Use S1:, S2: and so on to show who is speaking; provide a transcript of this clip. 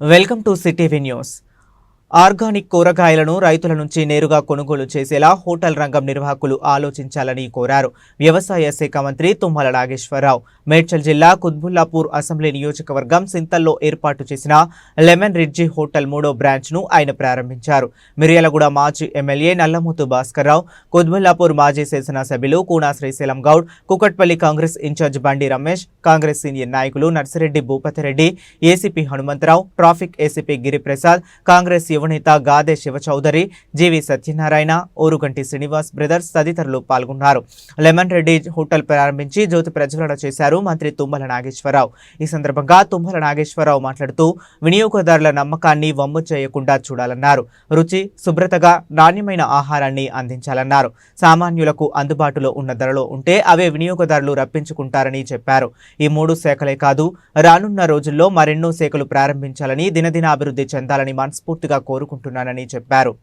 S1: Welcome to CTV news Organic కూరగాయలను రైతుల నుంచి నేరుగా కొనుగోలు చేసేలా హోటల్ రంగం నిర్వాహకులు ఆలోచించాలని కోరారు. వ్యవసాయ శాఖ మంత్రి తుమ్మల నాగేశ్వరరావు. మేడ్చల్ జిల్లా కుత్బుల్లాపూర్ అసెంబ్లీ నియోజకవర్గం సింతల్లో ఏర్పాటు చేసిన లెమన్ రిడ్జి హోటల్ మూడో బ్రాంచ్ను ఆయన ప్రారంభించారు. మిర్యాలగూడ మాజీ ఎమ్మెల్యే నల్లమూతు భాస్కర్రావు కుత్బుల్లాపూర్ మాజీ శాసనసభ్యులు కూనా శ్రీశైలం గౌడ్ కుకట్పల్లి కాంగ్రెస్ ఇన్ఛార్జ్ బండి రమేష్ కాంగ్రెస్ సీనియర్ నాయకులు Narsireddy Bhupathireddy ACP Hanumantharao traffic ACP Giriprasad Congress యువనేత గాదే శివచౌదరి జీవి సత్యనారాయణ ఓరుగంటి శ్రీనివాస్ బ్రదర్స్ తదితరులు పాల్గొన్నారు. లెమన్ రెడ్డి హోటల్ ప్రారంభించి జ్యోతి ప్రజ్వలన చేశారు మంత్రి తుమ్మల నాగేశ్వరరావు. ఈ సందర్భంగా తుమ్మల నాగేశ్వరరావు మాట్లాడుతూ వినియోగదారుల నమ్మకాన్ని వమ్ము చేయకుండా చూడాలన్నారు. రుచి శుభ్రతగా నాణ్యమైన ఆహారాన్ని అందించాలన్నారు. సామాన్యులకు అందుబాటులో ఉన్న ధరలో ఉంటే అవే వినియోగదారులు రప్పించుకుంటారని చెప్పారు. ఈ మూడు శాఖలే కాదు రానున్న రోజుల్లో మరెన్నో శాఖలు ప్రారంభించాలని దినదినాభివృద్ధి చెందాలని మనస్ఫూర్తిగా కోరుకుంటున్నానని చెప్పారు.